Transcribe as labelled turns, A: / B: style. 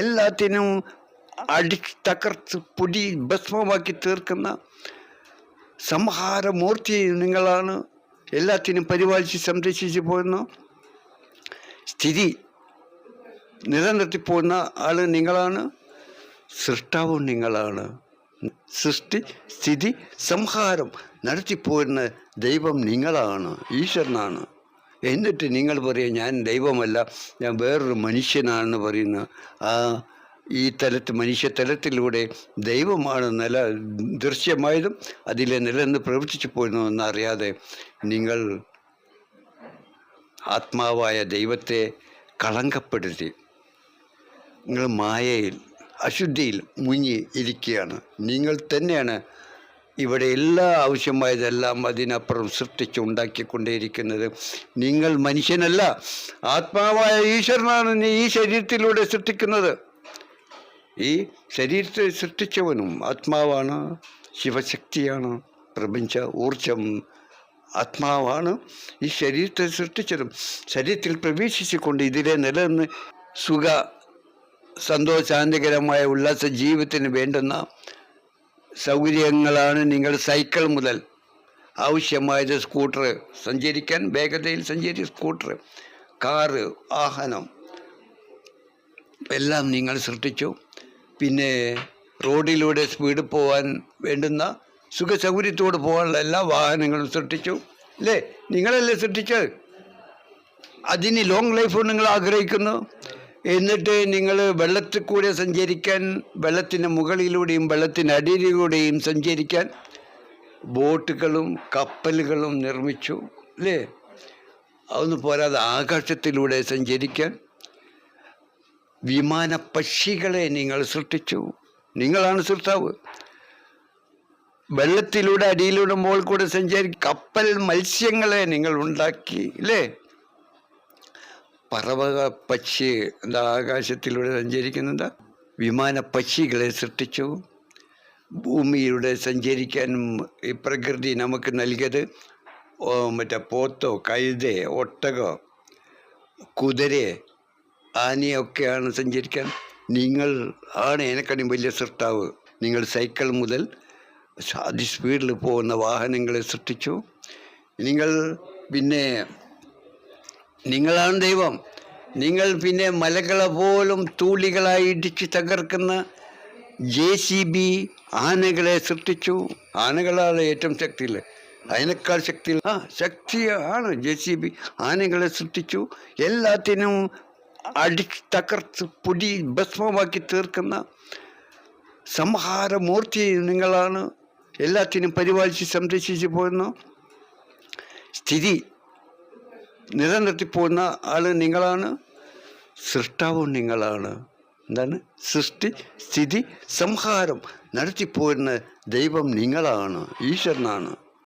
A: എല്ലാത്തിനും അടി തകർത്ത് പൊടി ഭസ്മമാക്കി തീർക്കുന്ന സംഹാരമൂർത്തി നിങ്ങളാണ്. എല്ലാത്തിനും പരിപാലിച്ച് സംരക്ഷിച്ച് പോകുന്ന സ്ഥിതി നിലനിർത്തി പോകുന്ന ആൾ നിങ്ങളാണ്. സൃഷ്ടാവും നിങ്ങളാണ്. സൃഷ്ടി സ്ഥിതി സംഹാരം നടത്തിപ്പോരുന്ന ദൈവം നിങ്ങളാണ്. ഈശ്വരനാണ്. എന്നിട്ട് നിങ്ങൾ പറയും ഞാൻ ദൈവമല്ല ഞാൻ വേറൊരു മനുഷ്യനാണെന്ന് പറയുന്ന ആ ഈ തലത്ത് മനുഷ്യ തലത്തിലൂടെ ദൈവമാണ് നില ദൃശ്യമായതും അതിലെ നിലനിന്ന് പ്രവർത്തിച്ചു പോയിരുന്നതെന്ന് അറിയാതെ നിങ്ങൾ ആത്മാവായ ദൈവത്തെ കളങ്കപ്പെടുത്തി. നിങ്ങൾ മായയിൽ അശുദ്ധിയിൽ മുങ്ങി ഇരിക്കുകയാണ്. നിങ്ങൾ തന്നെയാണ് ഇവിടെ എല്ലാ ആവശ്യമായതെല്ലാം അതിനപ്പുറം സൃഷ്ടിച്ച് ഉണ്ടാക്കിക്കൊണ്ടേയിരിക്കുന്നത് നിങ്ങൾ മനുഷ്യനല്ല ആത്മാവായ ഈശ്വരനാണ് നീ ഈ ശരീരത്തിലൂടെ സൃഷ്ടിക്കുന്നത്. ഈ ശരീരത്തെ സൃഷ്ടിച്ചവനും ആത്മാവാണ് ശിവശക്തിയാണ് പ്രപഞ്ച ഊർജം ആത്മാവാണ് ഈ ശരീരത്തെ സൃഷ്ടിച്ചതും. ശരീരത്തിൽ പ്രവേശിച്ചുകൊണ്ട് ഇതിലെ നിലനിന്ന് സുഖ സന്തോഷാന്തകരമായ ഉല്ലാസ ജീവിതത്തിന് വേണ്ടുന്ന സൗകര്യങ്ങളാണ് നിങ്ങൾ സൈക്കിൾ മുതൽ ആവശ്യമായത് സ്കൂട്ടർ. സഞ്ചരിക്കാൻ വേഗതയിൽ സഞ്ചരി സ്കൂട്ടർ കാറ് വാഹനം എല്ലാം നിങ്ങൾ സൃഷ്ടിച്ചു. പിന്നെ റോഡിലൂടെ സ്പീഡ് പോകാൻ വേണ്ടുന്ന സുഖ സൗകര്യത്തോട് പോകാനുള്ള എല്ലാ വാഹനങ്ങളും സൃഷ്ടിച്ചു. അല്ലേ? നിങ്ങളല്ലേ സൃഷ്ടിച്ചത്? അതിന് ലോങ് ലൈഫ് നിങ്ങൾ ആഗ്രഹിക്കുന്നു. എന്നിട്ട് നിങ്ങൾ വെള്ളത്തിൽ കൂടെ സഞ്ചരിക്കാൻ വെള്ളത്തിന് മുകളിലൂടെയും വെള്ളത്തിനടിയിലൂടെയും സഞ്ചരിക്കാൻ ബോട്ടുകളും കപ്പലുകളും നിർമ്മിച്ചു അല്ലേ? അതൊന്നും പോരാതെ ആകാശത്തിലൂടെ സഞ്ചരിക്കാൻ വിമാന പക്ഷികളെ നിങ്ങൾ സൃഷ്ടിച്ചു. നിങ്ങളാണ് സൃഷ്ടാവ്. വെള്ളത്തിലൂടെ അടിയിലൂടെ മുകളിൽ കൂടെ സഞ്ചരി കപ്പൽ മത്സ്യങ്ങളെ നിങ്ങൾ ഉണ്ടാക്കി അല്ലേ? പറവക പക്ഷി എന്താ ആകാശത്തിലൂടെ സഞ്ചരിക്കുന്നുണ്ട്? വിമാന പക്ഷികളെ സൃഷ്ടിച്ചു. ഭൂമിയിലൂടെ സഞ്ചരിക്കാനും ഈ പ്രകൃതി നമുക്ക് നൽകിയത് മറ്റേ പോത്തോ കഴുതേ ഒട്ടകോ കുതിരയെ ആനയൊക്കെയാണ് സഞ്ചരിക്കാൻ. നിങ്ങൾ ആണ് എനക്കടി വലിയ സൃഷ്ടാവ്. നിങ്ങൾ സൈക്കിൾ മുതൽ അതിസ്പീഡിൽ പോകുന്ന വാഹനങ്ങളെ സൃഷ്ടിച്ചു. നിങ്ങൾ പിന്നെ നിങ്ങളാണ് ദൈവം. നിങ്ങൾ പിന്നെ മലകളെ പോലും തൂളികളായി ഇടിച്ച് തകർക്കുന്ന ജെ സി ബി ആനകളെ സൃഷ്ടിച്ചു. ആനകളാണ് ഏറ്റവും ശക്തിയിൽ അതിനേക്കാൾ ശക്തി ആ ശക്തി ആണ് ജെ സി ബി ആനകളെ സൃഷ്ടിച്ചു. എല്ലാത്തിനും അടി തകർത്ത് പൊടി ഭസ്മമാക്കി തീർക്കുന്ന സംഹാരമൂർത്തി നിങ്ങളാണ്. എല്ലാത്തിനും പരിപാലിച്ച് സംരക്ഷിച്ച് പോകുന്ന സ്ഥിതി നിലനിർത്തി പോകുന്ന ആൾ നിങ്ങളാണ്. സൃഷ്ടാവും നിങ്ങളാണ്. എന്താണ്? സൃഷ്ടി സ്ഥിതി സംഹാരം നടത്തിപ്പോരുന്ന ദൈവം നിങ്ങളാണ്. ഈശ്വരനാണ്.